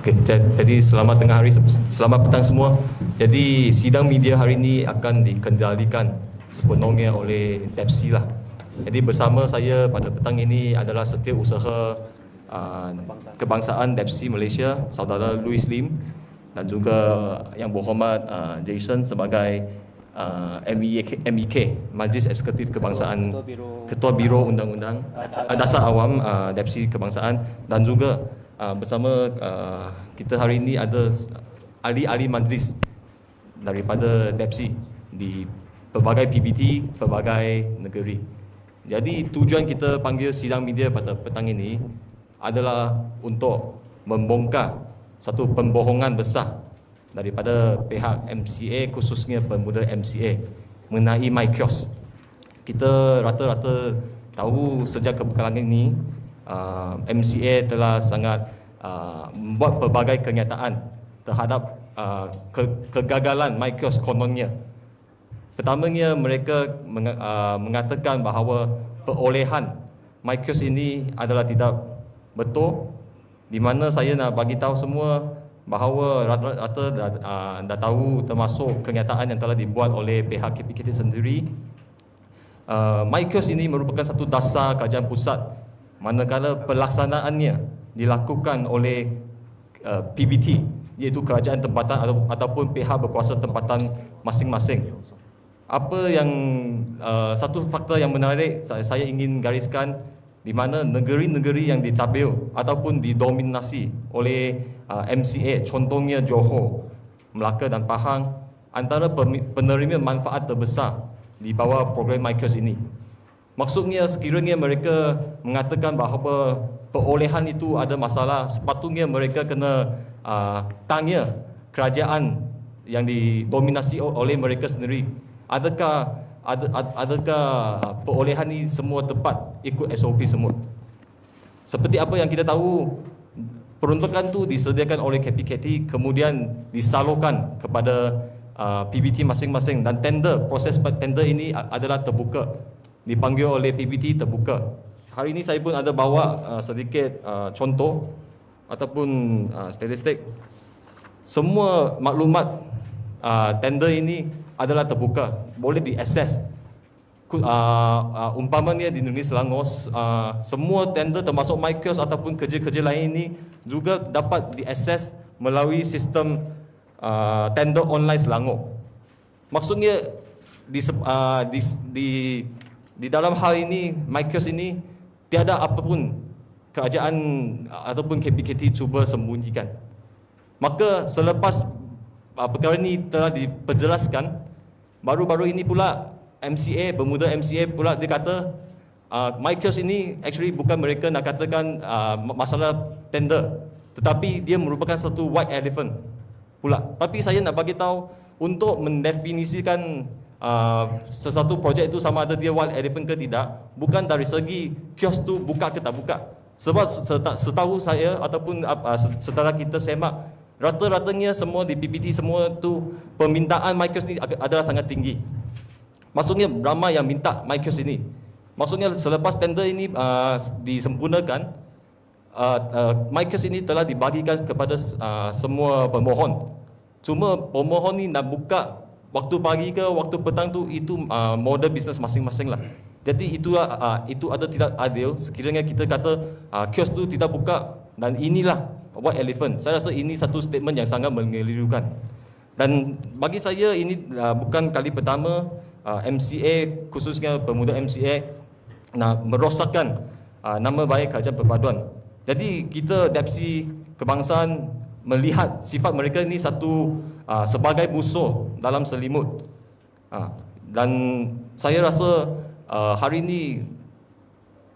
Jadi selamat tengah hari, selamat petang semua. Jadi sidang media hari ini akan dikendalikan sepenuhnya oleh DEPSI lah. Jadi bersama saya pada petang ini adalah setiausaha uh, kebangsaan DEPSI Malaysia, saudara Louis Lim dan juga yang berhormat uh, Jason sebagai uh, MEK, MEK Majlis Eksekutif Kebangsaan Ketua Biro Undang-Undang uh, Dasar Awam uh, DEPSI Kebangsaan dan juga uh, bersama uh, kita hari ini ada ahli-ahli majlis daripada DEPSI di pelbagai PBT, pelbagai negeri. Jadi tujuan kita panggil sidang media pada petang ini adalah untuk membongkar satu pembohongan besar daripada pihak MCA khususnya pemuda MCA mengenai MyKios. Kita rata-rata tahu sejak kebekalan ini uh, MCA telah sangat uh, membuat pelbagai kenyataan terhadap uh, ke- kegagalan MyKios kononnya. Pertamanya mereka meng- uh, mengatakan bahawa perolehan MyKios ini adalah tidak betul di mana saya nak bagi tahu semua bahawa rata-rata dah, dah tahu termasuk kenyataan yang telah dibuat oleh pihak KPKT sendiri uh, MyKios ini merupakan satu dasar kerajaan pusat manakala pelaksanaannya dilakukan oleh uh, PBT iaitu kerajaan tempatan atau, ataupun pihak berkuasa tempatan masing-masing. Apa yang uh, satu faktor yang menarik saya, saya ingin gariskan di mana negeri-negeri yang ditabir ataupun didominasi oleh uh, MCA contohnya Johor, Melaka dan Pahang antara penerima manfaat terbesar di bawah program MyKios ini. Maksudnya sekiranya mereka mengatakan bahawa perolehan itu ada masalah, sepatutnya mereka kena uh, tanya kerajaan yang didominasi oleh mereka sendiri. Adakah ad, ad, adakah perolehan ini semua tepat ikut SOP semua? Seperti apa yang kita tahu, peruntukan tu disediakan oleh KPKT kemudian disalurkan kepada uh, PBT masing-masing dan tender proses tender ini adalah terbuka dipanggil oleh PBT terbuka. Hari ini saya pun ada bawa uh, sedikit uh, contoh ataupun uh, statistik. Semua maklumat uh, tender ini adalah terbuka, boleh diakses. Uh, uh, umpamanya di Negeri Selangor, uh, semua tender termasuk MyKios ataupun kerja-kerja lain ini juga dapat diakses melalui sistem uh, tender online Selangor. Maksudnya di, uh, di, di di dalam hal ini MyKios ini tiada apapun kerajaan ataupun KPKT cuba sembunyikan. Maka selepas uh, perkara ini telah diperjelaskan, baru-baru ini pula MCA, Bermuda MCA pula dia kata uh, MyKios ini actually bukan mereka nak katakan uh, masalah tender, tetapi dia merupakan satu white elephant pula. Tapi saya nak bagi tahu untuk mendefinisikan uh, sesuatu projek itu sama ada dia wild elephant ke tidak bukan dari segi kios tu buka ke tak buka. Sebab setahu saya ataupun uh, setara kita semak rata-ratanya semua di PPT semua tu permintaan MyKios ni adalah sangat tinggi. Maksudnya ramai yang minta MyKios ini. Maksudnya selepas tender ini uh, disempurnakan uh, uh, ini telah dibagikan kepada uh, semua pemohon. Cuma pemohon ni nak buka waktu pagi ke waktu petang tu itu uh, model bisnes masing-masing lah. Jadi itu uh, itu ada tidak adil sekiranya kita kata uh, kios tu tidak buka dan inilah white elephant. Saya rasa ini satu statement yang sangat mengelirukan. Dan bagi saya ini uh, bukan kali pertama uh, MCA khususnya pemuda MCA nak merosakkan uh, nama baik kerajaan perpaduan. Jadi kita DEPSI kebangsaan melihat sifat mereka ini satu uh, sebagai musuh dalam selimut. Uh, dan saya rasa uh, hari ini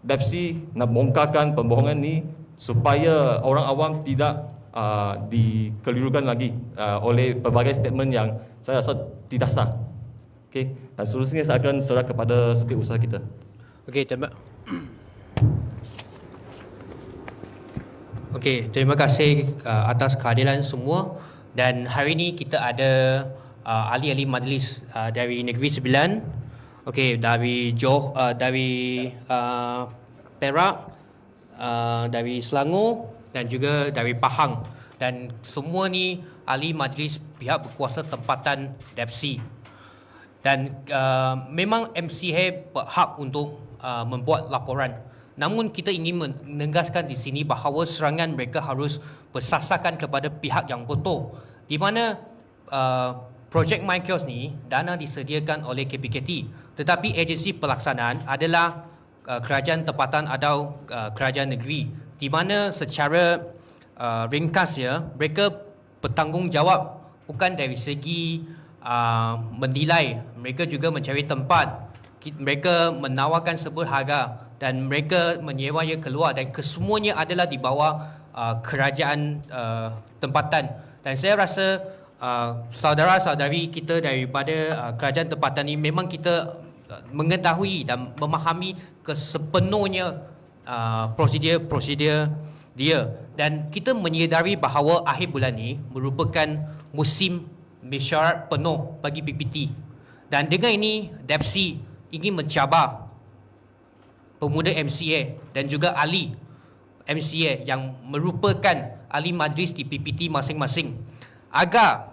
DEPSI nak bongkarkan pembohongan ini supaya orang awam tidak uh, dikelirukan lagi uh, oleh pelbagai statement yang saya rasa tidak sah. Okay. Dan seterusnya saya akan serah kepada setiausaha kita. Okey, terima Okey, terima kasih uh, atas kehadiran semua dan hari ini kita ada uh, ahli-ahli majlis uh, dari Negeri Sembilan. Okey, dari Johor uh, dari uh, Perak, uh, dari Selangor dan juga dari Pahang. dan semua ni ahli majlis pihak berkuasa tempatan DEPSI dan uh, memang MCH berhak untuk uh, membuat laporan namun kita ingin menegaskan di sini bahawa serangan mereka harus bersasarkan kepada pihak yang betul di mana uh, projek MyKios ni dana disediakan oleh KPKT tetapi agensi pelaksanaan adalah uh, kerajaan tempatan atau uh, kerajaan negeri. Di mana secara uh, ringkas ya mereka bertanggungjawab bukan dari segi uh, menilai mereka juga mencari tempat. Mereka menawarkan sebuah harga dan mereka menyewanya keluar dan kesemuanya adalah di bawah uh, kerajaan uh, tempatan. Dan saya rasa uh, saudara-saudari kita daripada uh, kerajaan tempatan ini memang kita uh, mengetahui dan memahami kesepenuhnya uh, prosedur-prosedur dia. Dan kita menyedari bahawa akhir bulan ini merupakan musim mesyuarat penuh bagi PPT dan dengan ini DEPSI ingin mencabar pemuda MCA dan juga ahli MCA yang merupakan ahli majlis di PPT masing-masing. Agar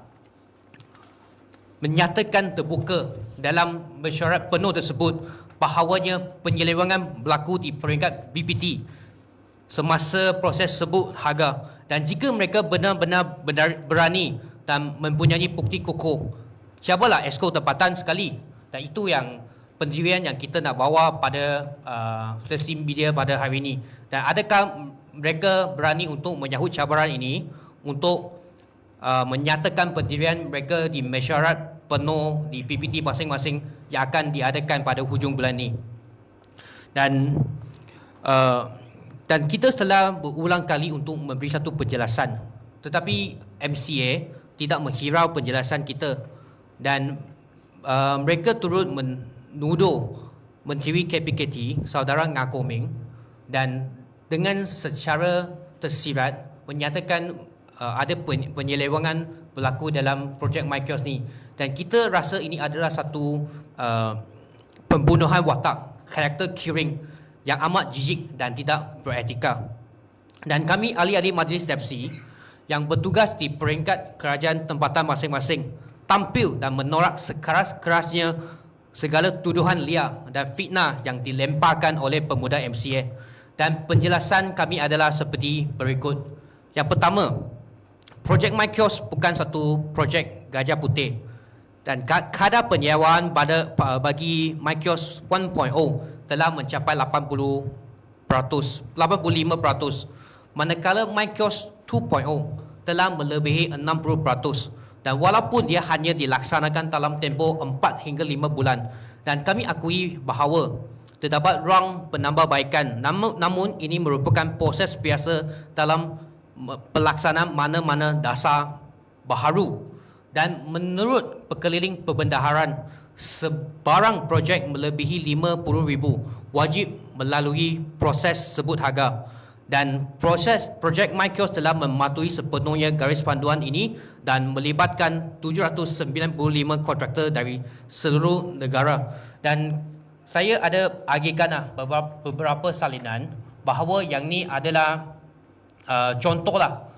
menyatakan terbuka dalam mesyuarat penuh tersebut bahawanya penyelewangan berlaku di peringkat BPT semasa proses sebut harga. Dan jika mereka benar-benar berani dan mempunyai bukti kukuh siapalah esko tempatan sekali. Dan itu yang pendirian yang kita nak bawa pada uh, sesi media pada hari ini. Dan adakah mereka berani untuk menyahut cabaran ini untuk uh, menyatakan pendirian mereka di mesyuarat penuh di PPT masing-masing yang akan diadakan pada hujung bulan ini? Dan uh, dan kita telah berulang kali untuk memberi satu penjelasan. Tetapi MCA tidak menghirau penjelasan kita. Dan uh, mereka turut men, nuduh Menteri KPKT saudara Ngakoming dan dengan secara tersirat menyatakan uh, ada penyelewangan berlaku dalam projek MyKios ni. Dan kita rasa ini adalah satu uh, pembunuhan watak karakter curing yang amat jijik dan tidak beretika. Dan kami ahli-ahli majlis DEPSI yang bertugas di peringkat kerajaan tempatan masing-masing tampil dan menolak sekeras-kerasnya segala tuduhan liar dan fitnah yang dilemparkan oleh pemuda MCA dan penjelasan kami adalah seperti berikut. Yang pertama, projek MyKios bukan satu projek gajah putih. Dan kadar penyewaan pada bagi MyKios 1.0 telah mencapai 80 85 manakala MyKios 2.0 telah melebihi 60 dan walaupun dia hanya dilaksanakan dalam tempoh 4 hingga 5 bulan. Dan kami akui bahawa terdapat ruang penambahbaikan. Namun, namun ini merupakan proses biasa dalam pelaksanaan mana-mana dasar baharu. Dan menurut pekeliling perbendaharaan sebarang projek melebihi 50,000 wajib melalui proses sebut harga dan proses projek MyKios telah mematuhi sepenuhnya garis panduan ini dan melibatkan 795 kontraktor dari seluruh negara. Dan saya ada agihkan beberapa, beberapa salinan bahawa yang ni adalah uh, contohlah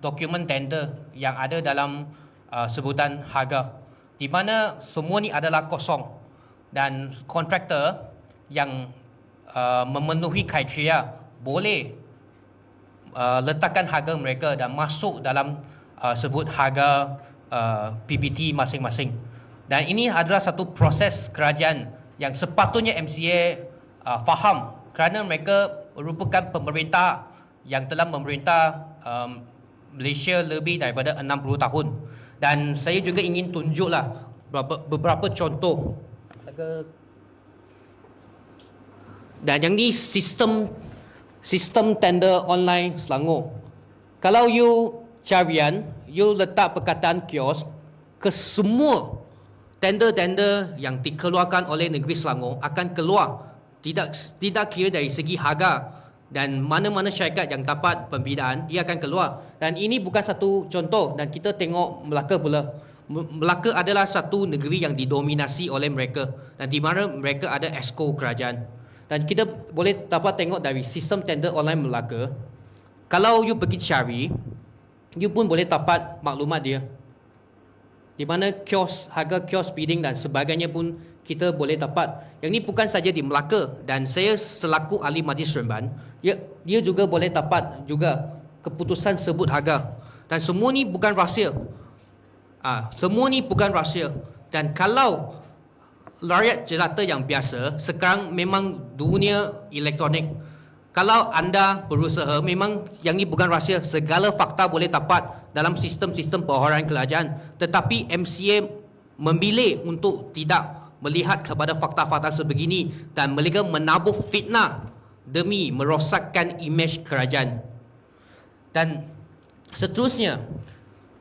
dokumen tender yang ada dalam uh, sebutan harga di mana semua ni adalah kosong dan kontraktor yang uh, memenuhi kriteria boleh uh, letakkan harga mereka dan masuk dalam uh, sebut harga uh, PBT masing-masing. Dan ini adalah satu proses kerajaan yang sepatutnya MCA uh, faham kerana mereka merupakan pemerintah yang telah memerintah um, Malaysia lebih daripada 60 tahun. Dan saya juga ingin tunjuklah beberapa, beberapa contoh. Dan yang ni sistem sistem tender online Selangor. Kalau you carian, you letak perkataan kios ke semua tender-tender yang dikeluarkan oleh negeri Selangor akan keluar. Tidak tidak kira dari segi harga dan mana-mana syarikat yang dapat pembinaan dia akan keluar. Dan ini bukan satu contoh dan kita tengok Melaka pula. Melaka adalah satu negeri yang didominasi oleh mereka. Dan di mana mereka ada esko kerajaan dan kita boleh dapat tengok dari sistem tender online Melaka. Kalau you pergi cari, you pun boleh dapat maklumat dia. Di mana kios, harga kios bidding dan sebagainya pun kita boleh dapat. Yang ini bukan saja di Melaka dan saya selaku ahli majlis Seremban, ya, dia juga boleh dapat juga keputusan sebut harga. Dan semua ni bukan rahsia. Ah, semua ni bukan rahsia. Dan kalau rakyat jelata yang biasa sekarang memang dunia elektronik. Kalau anda berusaha memang yang ini bukan rahsia segala fakta boleh dapat dalam sistem-sistem perorangan kerajaan. Tetapi MCA memilih untuk tidak melihat kepada fakta-fakta sebegini dan mereka menabuh fitnah demi merosakkan imej kerajaan. Dan seterusnya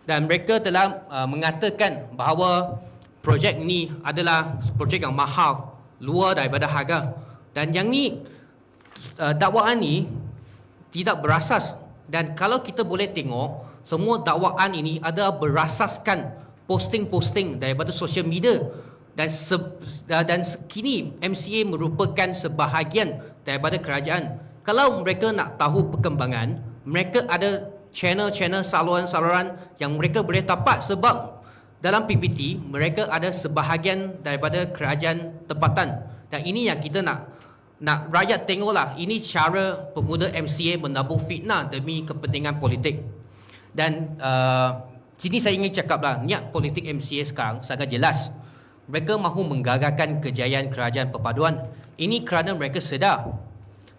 dan mereka telah uh, mengatakan bahawa projek ini adalah projek yang mahal luar daripada harga. Dan yang ni uh, dakwaan ni tidak berasas. Dan kalau kita boleh tengok semua dakwaan ini ada berasaskan posting-posting daripada social media. Dan se, uh, dan kini MCA merupakan sebahagian daripada kerajaan. Kalau mereka nak tahu perkembangan mereka ada channel-channel saluran-saluran yang mereka boleh dapat sebab dalam PPT mereka ada sebahagian daripada kerajaan tempatan. Dan ini yang kita nak nak rakyat tengoklah. Ini cara pemuda MCA menabur fitnah demi kepentingan politik. Dan uh, sini saya ingin cakaplah niat politik MCA sekarang sangat jelas. Mereka mahu menggagalkan kejayaan kerajaan perpaduan. Ini kerana mereka sedar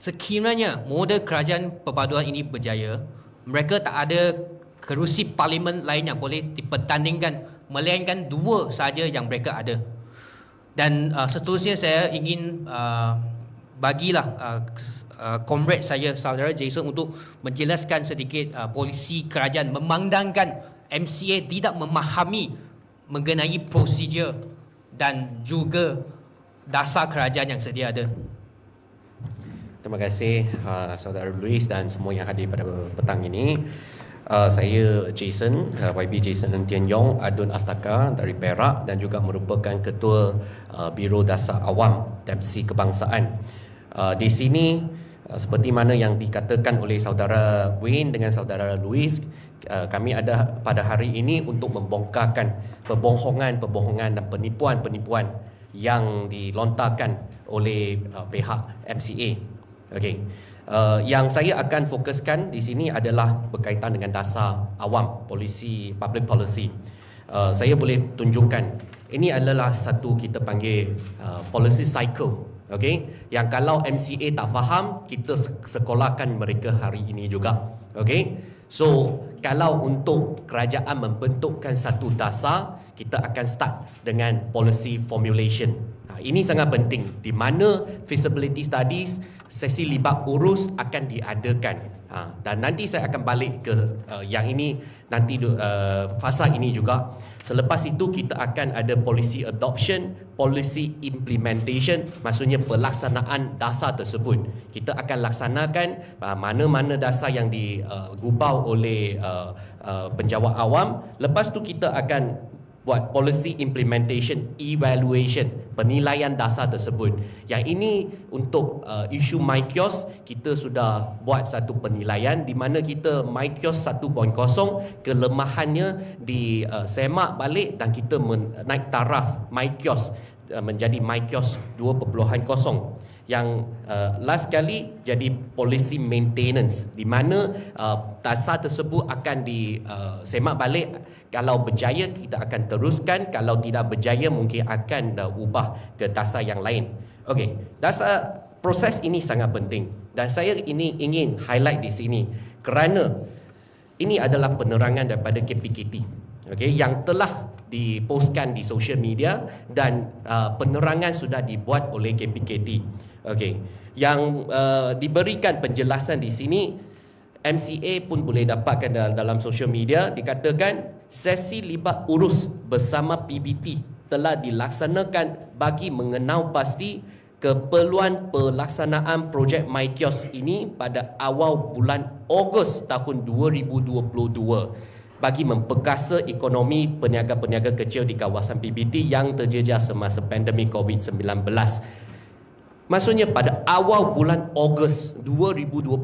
sekiranya model kerajaan perpaduan ini berjaya mereka tak ada kerusi parlimen lain yang boleh dipertandingkan melainkan dua saja yang mereka ada dan uh, seterusnya saya ingin uh, bagilah uh, uh, comrade saya saudara Jason untuk menjelaskan sedikit uh, polisi kerajaan memandangkan MCA tidak memahami mengenai prosedur dan juga dasar kerajaan yang sedia ada. Terima kasih uh, saudara Luis dan semua yang hadir pada petang ini. Uh, saya Jason, uh, YB Jason Tian Yong, Adun Astaka dari Perak dan juga merupakan ketua uh, Biro Dasar Awam Depsi Kebangsaan. Uh, di sini uh, seperti mana yang dikatakan oleh saudara Wayne dengan saudara Louis uh, kami ada pada hari ini untuk membongkarkan pembohongan-pembohongan dan penipuan-penipuan yang dilontarkan oleh uh, pihak MCA. Okey. Uh, yang saya akan fokuskan di sini adalah berkaitan dengan dasar awam polisi public policy. Uh, saya boleh tunjukkan ini adalah satu kita panggil uh, policy cycle. Okey, yang kalau MCA tak faham, kita sekolahkan mereka hari ini juga. Okey. So, kalau untuk kerajaan membentukkan satu dasar, kita akan start dengan policy formulation. Ha, ini sangat penting di mana feasibility studies sesi libat urus akan diadakan. Ha, dan nanti saya akan balik ke uh, yang ini nanti uh, fasa ini juga. Selepas itu kita akan ada policy adoption, policy implementation, maksudnya pelaksanaan dasar tersebut. Kita akan laksanakan uh, mana-mana dasar yang digubau oleh uh, uh, penjawat awam. Lepas tu kita akan buat policy implementation evaluation penilaian dasar tersebut. Yang ini untuk uh, isu MyKios. Kita sudah buat satu penilaian di mana kita MyKios 1.0 kelemahannya di uh, balik dan kita men- naik taraf MyKios uh, menjadi MyKios 2.0 yang uh, last kali jadi policy maintenance di mana uh, dasar tersebut akan disemak uh, balik. Kalau berjaya kita akan teruskan. Kalau tidak berjaya mungkin akan uh, ubah ke dasar yang lain. Okey dasar proses ini sangat penting. Dan saya ini ingin highlight di sini. Kerana ini adalah penerangan daripada KPKT okey yang telah dipostkan di social media dan uh, penerangan sudah dibuat oleh KPKT Okey. Yang uh, diberikan penjelasan di sini MCA pun boleh dapatkan dalam, social media dikatakan sesi libat urus bersama PBT telah dilaksanakan bagi mengenal pasti keperluan pelaksanaan projek MyKios ini pada awal bulan Ogos tahun 2022 bagi memperkasa ekonomi peniaga-peniaga kecil di kawasan PBT yang terjejas semasa pandemik COVID-19. Maksudnya pada awal bulan Ogos 2022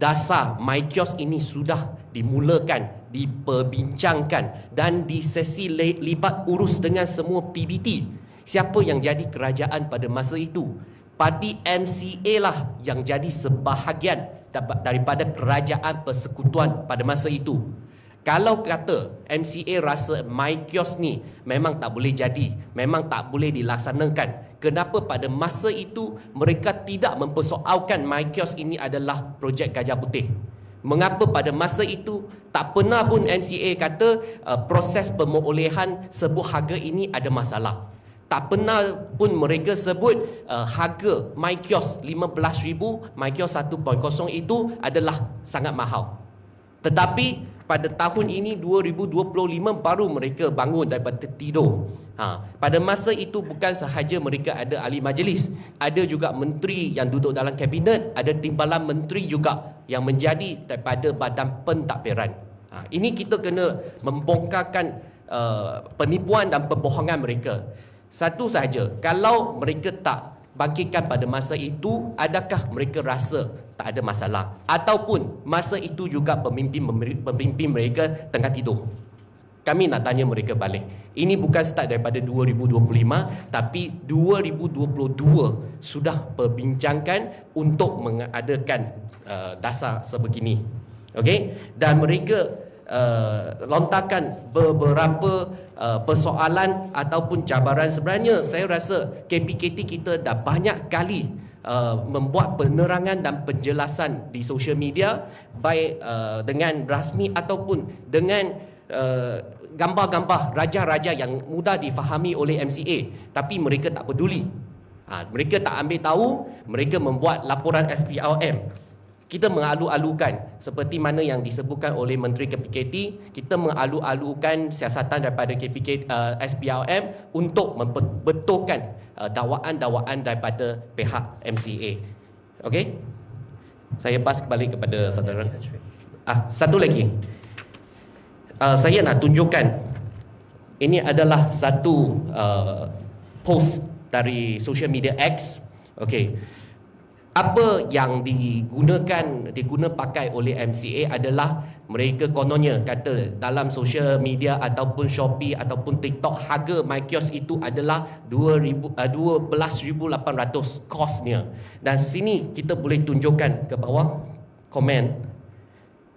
dasar MyKios ini sudah dimulakan, diperbincangkan dan di sesi libat urus dengan semua PBT. Siapa yang jadi kerajaan pada masa itu? Parti MCA lah yang jadi sebahagian daripada kerajaan persekutuan pada masa itu. Kalau kata MCA rasa MyKios ni memang tak boleh jadi, memang tak boleh dilaksanakan. Kenapa pada masa itu mereka tidak mempersoalkan MyKios ini adalah projek Gajah Putih? Mengapa pada masa itu tak pernah pun MCA kata uh, proses pemolehan sebuah harga ini ada masalah? Tak pernah pun mereka sebut uh, harga MyKios 15,000, MyKios 1.0 itu adalah sangat mahal. Tetapi pada tahun ini 2025 baru mereka bangun daripada tidur. Ha, pada masa itu bukan sahaja mereka ada ahli majlis, ada juga menteri yang duduk dalam kabinet, ada timbalan menteri juga yang menjadi daripada badan pentadbiran. Ha, ini kita kena membongkarkan uh, penipuan dan pembohongan mereka. Satu sahaja, kalau mereka tak bangkitkan pada masa itu adakah mereka rasa tak ada masalah? Ataupun masa itu juga pemimpin pemimpin mereka tengah tidur. Kami nak tanya mereka balik. Ini bukan start daripada 2025 tapi 2022 sudah perbincangkan untuk mengadakan uh, dasar sebegini. Okey? Dan mereka uh, lontarkan beberapa uh, persoalan ataupun cabaran. Sebenarnya saya rasa KPKT kita dah banyak kali uh, membuat penerangan dan penjelasan di social media baik uh, dengan rasmi ataupun dengan uh, gambar-gambar raja-raja yang mudah difahami oleh MCA tapi mereka tak peduli. Ha, mereka tak ambil tahu mereka membuat laporan SPRM kita mengalu-alukan seperti mana yang disebutkan oleh Menteri KPKT kita mengalu-alukan siasatan daripada KPK uh, SPRM untuk membetulkan uh, dakwaan-dakwaan daripada pihak MCA okey? Saya pas kembali kepada saudara. Ah satu lagi. Uh, saya nak tunjukkan ini adalah satu uh, post dari social media X. Okey apa yang digunakan diguna pakai oleh MCA adalah mereka kononnya kata dalam social media ataupun Shopee ataupun TikTok harga MyKios itu adalah 2000 uh, 12800 kosnya. Dan sini kita boleh tunjukkan ke bawah komen.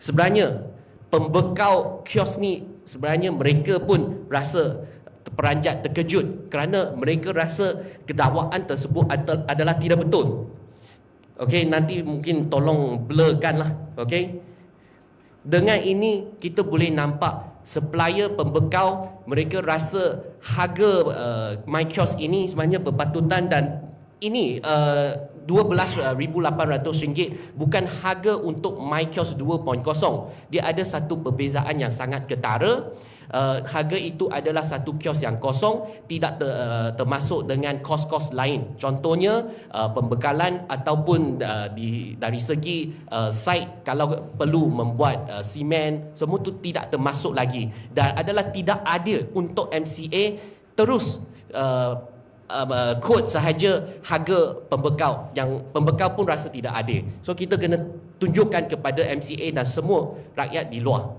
Sebenarnya pembekal kios ni sebenarnya mereka pun rasa terperanjat terkejut kerana mereka rasa kedakwaan tersebut adalah tidak betul Okey, nanti mungkin tolong blurkan lah. Okey. Dengan ini kita boleh nampak supplier pembekal mereka rasa harga uh, my kiosk ini sebenarnya berpatutan dan ini uh, RM12,800 bukan harga untuk my kiosk 2.0. Dia ada satu perbezaan yang sangat ketara uh, harga itu adalah satu kios yang kosong tidak ter, uh, termasuk dengan kos-kos lain. Contohnya uh, pembekalan ataupun uh, di dari segi uh, site kalau perlu membuat uh, simen semua itu tidak termasuk lagi. Dan adalah tidak ada untuk MCA terus uh, kod sahaja harga pembekal yang pembekal pun rasa tidak ada so kita kena tunjukkan kepada MCA dan semua rakyat di luar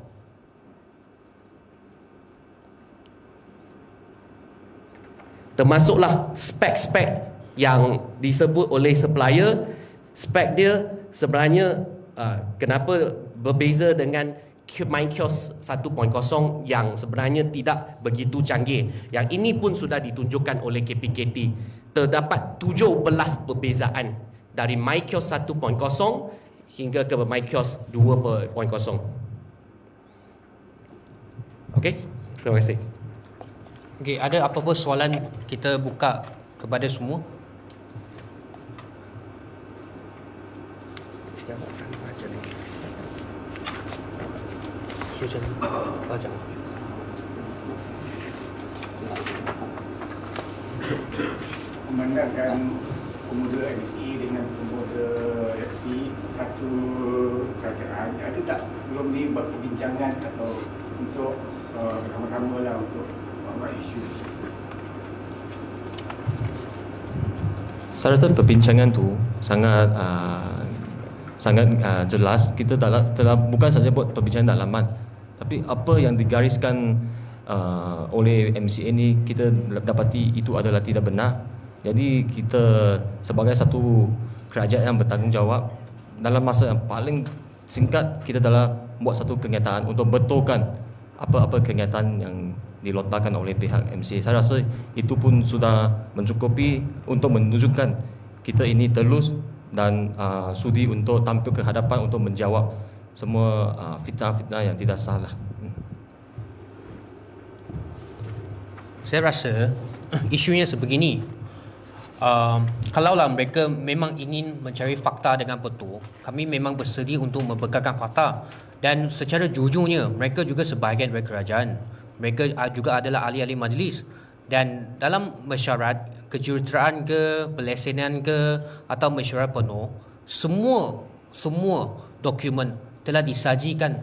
termasuklah spek-spek yang disebut oleh supplier. Spek dia sebenarnya uh, kenapa berbeza dengan MyKios 1.0 yang sebenarnya tidak begitu canggih. Yang ini pun sudah ditunjukkan oleh KPKT terdapat 17 perbezaan dari MyKios 1.0 hingga ke MyKios 2.0 Okey, terima kasih. Okey, ada apa-apa soalan kita buka kepada semua? Jawabkan majlis. Sujan. Memandangkan pemuda LSE dengan pemuda LSE satu kerajaan, ada tak sebelum ni buat perbincangan atau untuk uh, bersama-sama lah untuk Saya perbincangan tu sangat uh, sangat uh, jelas. Kita dalam, telah bukan saja buat perbincangan dalaman tapi apa yang digariskan uh, oleh MCA ni kita dapati itu adalah tidak benar. Jadi kita sebagai satu kerajaan yang bertanggungjawab dalam masa yang paling singkat kita telah buat satu kenyataan untuk betulkan apa-apa kenyataan yang dilontarkan oleh pihak MCA. Saya rasa itu pun sudah mencukupi untuk menunjukkan kita ini telus dan uh, sudi untuk tampil ke hadapan untuk menjawab semua uh, fitnah-fitnah yang tidak salah. Saya rasa isunya sebegini. Uh, kalaulah mereka memang ingin mencari fakta dengan betul, kami memang bersedia untuk membekalkan fakta dan secara jujurnya mereka juga sebahagian dari kerajaan. Mereka juga adalah ahli-ahli majlis. Dan dalam mesyuarat kejuruteraan ke, pelesenan ke atau mesyuarat penuh, semua semua dokumen telah disajikan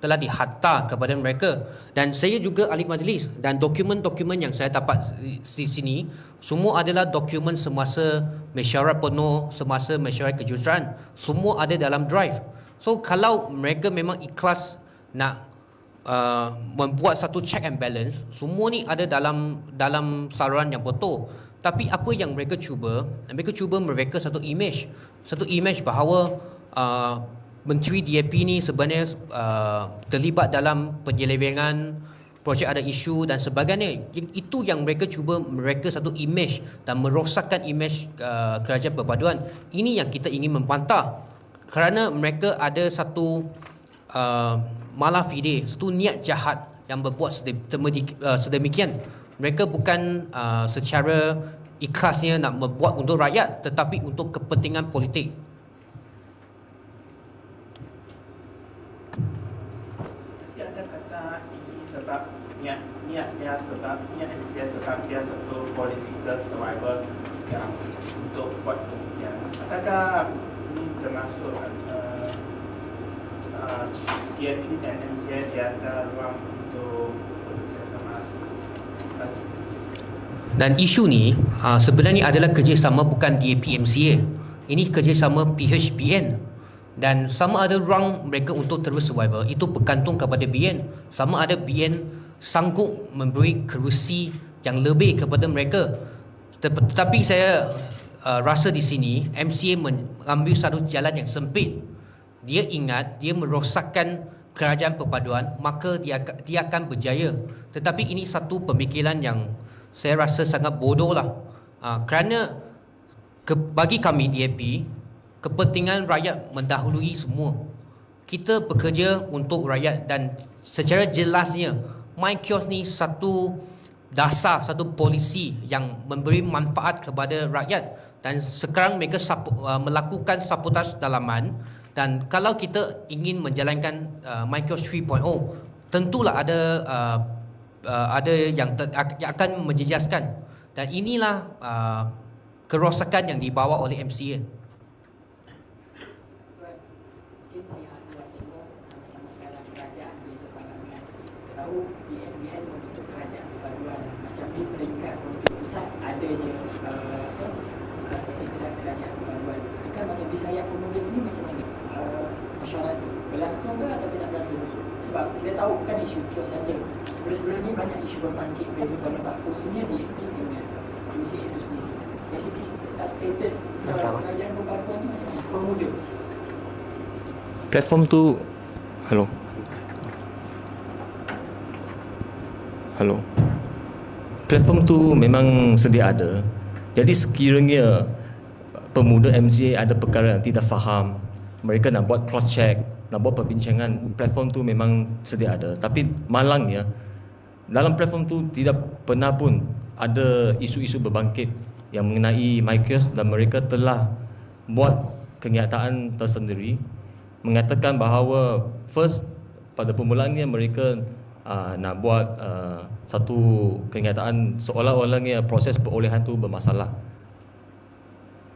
telah dihantar kepada mereka. Dan saya juga ahli majlis. Dan dokumen-dokumen yang saya dapat di sini semua adalah dokumen semasa mesyuarat penuh semasa mesyuarat kejuruteraan. Semua ada dalam drive. So kalau mereka memang ikhlas nak uh, membuat satu check and balance semua ni ada dalam dalam saluran yang betul tapi apa yang mereka cuba mereka cuba mereka satu image satu image bahawa uh, Menteri DAP ni sebenarnya uh, terlibat dalam penyelewengan projek ada isu dan sebagainya. Itu yang mereka cuba mereka satu image dan merosakkan image uh, kerajaan perpaduan. Ini yang kita ingin membantah. Kerana mereka ada satu uh, malah fide, satu niat jahat yang berbuat uh, sedemikian. Mereka bukan uh, secara ikhlasnya nak membuat untuk rakyat tetapi untuk kepentingan politik. Adakah ini termasuk dan MCA dia ada ruang untuk bekerjasama dan isu ni uh, sebenarnya adalah kerjasama bukan DAP MCA. Ini kerjasama PHBN dan sama ada ruang mereka untuk terus survival itu bergantung kepada BN. Sama ada BN sanggup memberi kerusi yang lebih kepada mereka. Tetapi saya uh, rasa di sini MCA mengambil satu jalan yang sempit. Dia ingat dia merosakkan kerajaan perpaduan maka dia dia akan berjaya. Tetapi ini satu pemikiran yang saya rasa sangat bodoh lah. Uh, kerana ke, bagi kami DAP kepentingan rakyat mendahului semua. Kita bekerja untuk rakyat dan secara jelasnya My Kiosk ni satu dasar, satu polisi yang memberi manfaat kepada rakyat dan sekarang mereka sapu, uh, melakukan sabotaj dalaman dan kalau kita ingin menjalankan uh, Kiosk 3.0 tentulah ada uh, uh, ada yang, ter, yang akan menjejaskan dan inilah uh, kerosakan yang dibawa oleh MCA. Sebab kita tahu bukan isu kios saja. Sebelum-sebelum ni banyak isu berbangkit beza pendapat khususnya di dengan MC itu sendiri. Dari segi status kerajaan perpaduan tu macam mana? Pemuda. Platform tu Halo Halo Platform tu memang sedia ada Jadi sekiranya Pemuda MCA ada perkara yang tidak faham Mereka nak buat cross check nak buat perbincangan platform tu memang sedia ada. Tapi malangnya dalam platform tu tidak pernah pun ada isu-isu berbangkit yang mengenai Microsoft dan mereka telah buat kenyataan tersendiri mengatakan bahawa first pada permulaannya mereka uh, nak buat uh, satu kenyataan seolah-olahnya proses perolehan tu bermasalah.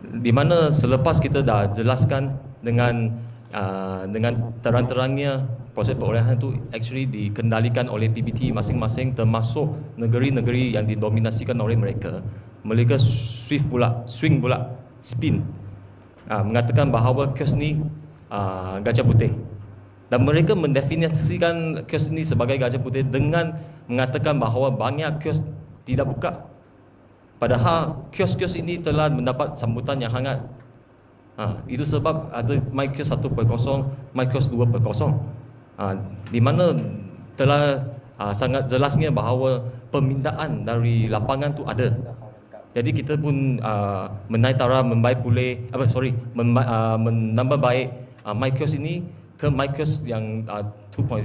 Di mana selepas kita dah jelaskan dengan uh, dengan terang-terangnya proses perolehan itu actually dikendalikan oleh PBT masing-masing termasuk negeri-negeri yang didominasikan oleh mereka mereka swift pula swing pula spin uh, mengatakan bahawa kes ni uh, gajah putih. Dan mereka mendefinisikan kios ini sebagai gajah putih dengan mengatakan bahawa banyak kios tidak buka. Padahal kios-kios ini telah mendapat sambutan yang hangat. Ha, itu sebab ada mic kios 1.0, mic kios 2.0. Ha, di mana telah ha, sangat jelasnya bahawa permintaan dari lapangan tu ada. Jadi kita pun uh, menaik taraf membaik pulih apa sorry memba, uh, menambah baik uh, mic kios ini ke mic kios yang uh, 2.0.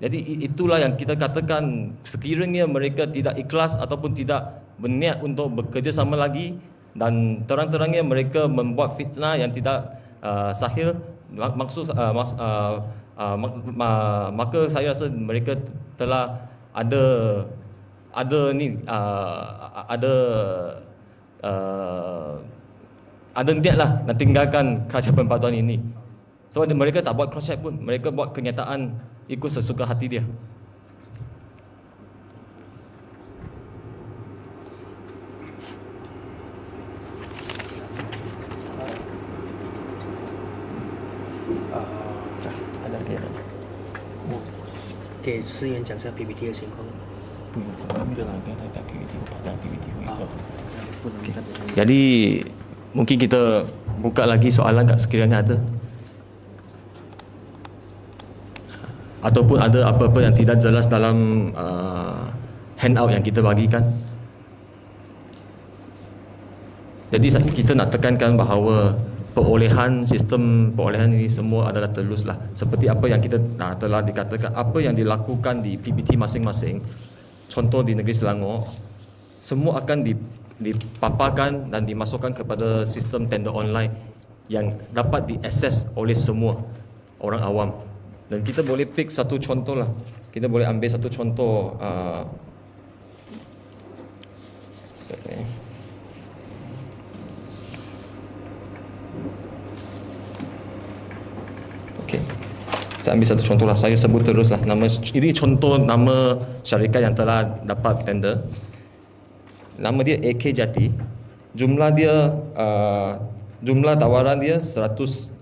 Jadi itulah yang kita katakan sekiranya mereka tidak ikhlas ataupun tidak berniat untuk bekerja sama lagi dan terang-terangnya mereka membuat fitnah yang tidak uh, sahih. Mak- maksud uh, uh, uh, mak, ma- maka saya rasa mereka telah ada ada ni uh, ada uh, ada niat lah nak tinggalkan kerajaan perpaduan ini. Sebab mereka tak buat cross check pun. Mereka buat kenyataan ikut sesuka hati dia 呃，ada lagi ada. 给思源讲一下 PPT 的情况。不用，他们不要不要太大 PPT，我怕大 PPT 会爆。不能看。 jadi mungkin kita buka lagi soalan kat sekiranya ada ataupun ada apa-apa yang tidak jelas dalam uh, handout yang kita bagikan jadi sa- kita nak tekankan bahawa perolehan sistem perolehan ini semua adalah telus lah. Seperti apa yang kita uh, telah dikatakan apa yang dilakukan di PPT masing-masing contoh di negeri Selangor semua akan di, dipaparkan dan dimasukkan kepada sistem tender online yang dapat diakses oleh semua orang awam. Dan kita boleh pick satu contoh lah. Kita boleh ambil satu contoh uh, okay. Saya ambil satu contoh lah. Saya sebut terus lah. Nama, ini contoh nama syarikat yang telah dapat tender. Nama dia AK Jati. Jumlah dia, uh, jumlah tawaran dia 110,000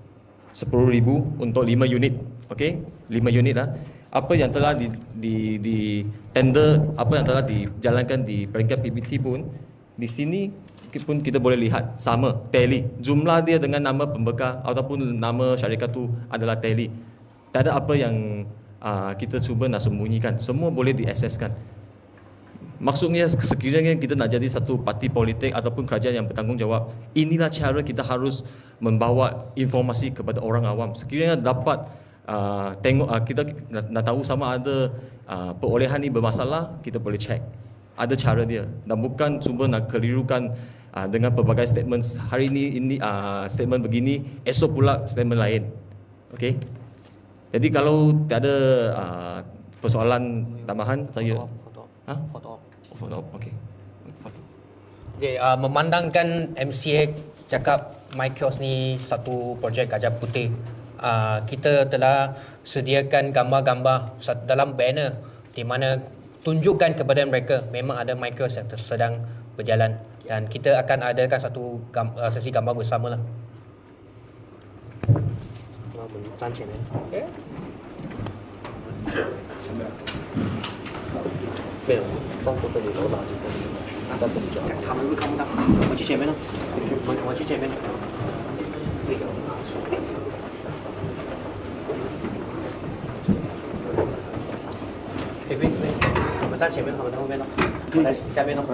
untuk 5 unit. Okey? 5 unit lah. Apa yang telah di, di, di tender, apa yang telah dijalankan di peringkat PBT pun, di sini pun kita boleh lihat sama tally jumlah dia dengan nama pembekal ataupun nama syarikat tu adalah tally tak ada apa yang uh, kita cuba nak sembunyikan. Semua boleh diakseskan. Maksudnya sekiranya kita nak jadi satu parti politik ataupun kerajaan yang bertanggungjawab inilah cara kita harus membawa informasi kepada orang awam. Sekiranya dapat uh, tengok uh, kita nak, nak tahu sama ada uh, perolehan ni bermasalah kita boleh check. Ada cara dia. Dan bukan cuba nak kelirukan uh, dengan pelbagai statement hari ini ini uh, statement begini esok pula statement lain. Okey jadi kalau tiada uh, persoalan tambahan saya Foto. ha Foto. oh, foto okey foto Okay, uh, memandangkan MCA cakap MyKios ni satu projek gajah putih. Uh, kita telah sediakan gambar-gambar dalam banner di mana tunjukkan kepada mereka memang ada MyKios yang sedang berjalan dan kita akan adakan satu gam- uh, sesi gambar bersama lah. 那我们站前面。没有，站在这里，楼道就在这里，在这里就好。他们会看不到，我去前面了，我我去前面。这个。可以，可以，可以我们站前面，他们在后面咯，我在下面咯。